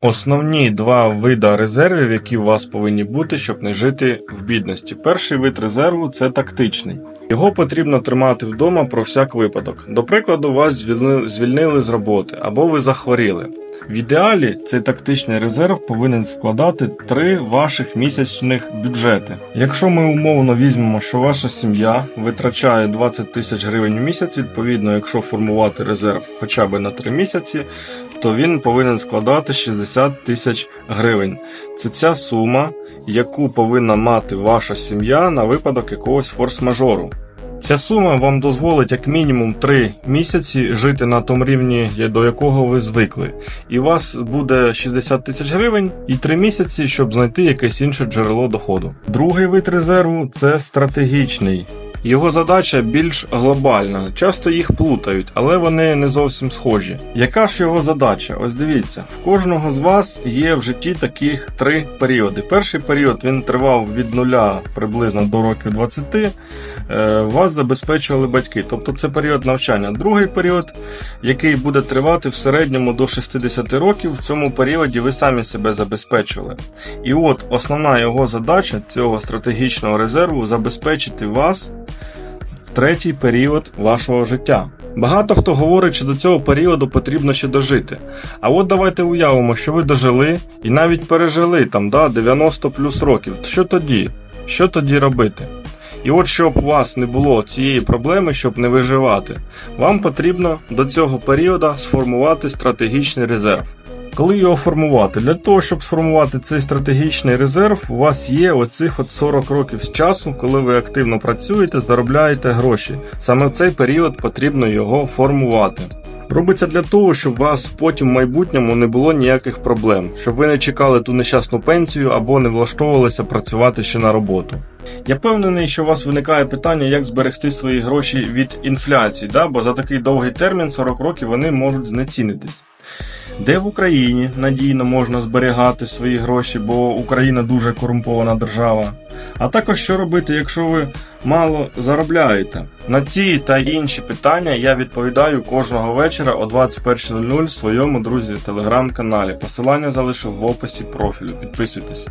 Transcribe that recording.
Основні два види резервів, які у вас повинні бути, щоб не жити в бідності. Перший вид резерву це тактичний. Його потрібно тримати вдома про всяк випадок. До прикладу, вас звільнили, з роботи або ви захворіли. В ідеалі цей тактичний резерв повинен складати три ваших місячних бюджети. Якщо ми умовно візьмемо, що ваша сім'я витрачає 20 тисяч гривень в місяць, відповідно, якщо формувати резерв хоча б на 3 місяці, то він повинен складати 60 тисяч гривень. Це ця сума, яку повинна мати ваша сім'я на випадок якогось форс-мажору. Ця сума вам дозволить як мінімум 3 місяці жити на тому рівні, до якого ви звикли. І у вас буде 60 тисяч гривень і 3 місяці, щоб знайти якесь інше джерело доходу. Другий вид резерву це стратегічний. Його задача більш глобальна. Часто їх плутають, але вони не зовсім схожі. Яка ж його задача? Ось дивіться, в кожного з вас є в житті таких три періоди. Перший період він тривав від нуля приблизно до років 20. Е, Вас забезпечували батьки, тобто це період навчання. Другий період, який буде тривати в середньому до 60 років, в цьому періоді ви самі себе забезпечували. І от основна його задача цього стратегічного резерву забезпечити вас третій період вашого життя. Багато хто говорить, що до цього періоду потрібно ще дожити. А от давайте уявимо, що ви дожили і навіть пережили там да, 90 плюс років. Що тоді? Що тоді робити? І от щоб у вас не було цієї проблеми, щоб не виживати, вам потрібно до цього періоду сформувати стратегічний резерв. Коли його формувати? Для того, щоб сформувати цей стратегічний резерв, у вас є оцих от 40 років з часу, коли ви активно працюєте, заробляєте гроші. Саме в цей період потрібно його формувати. Робиться для того, щоб у вас потім в майбутньому не було ніяких проблем, щоб ви не чекали ту нещасну пенсію або не влаштовувалися працювати ще на роботу. Я впевнений, що у вас виникає питання, як зберегти свої гроші від інфляції, да? бо за такий довгий термін 40 років вони можуть знецінитись. Де в Україні надійно можна зберігати свої гроші, бо Україна дуже корумпована держава. А також що робити, якщо ви мало заробляєте. На ці та інші питання я відповідаю кожного вечора о 21.00 в своєму друзі телеграм-каналі. Посилання залишив в описі профілю. Підписуйтесь.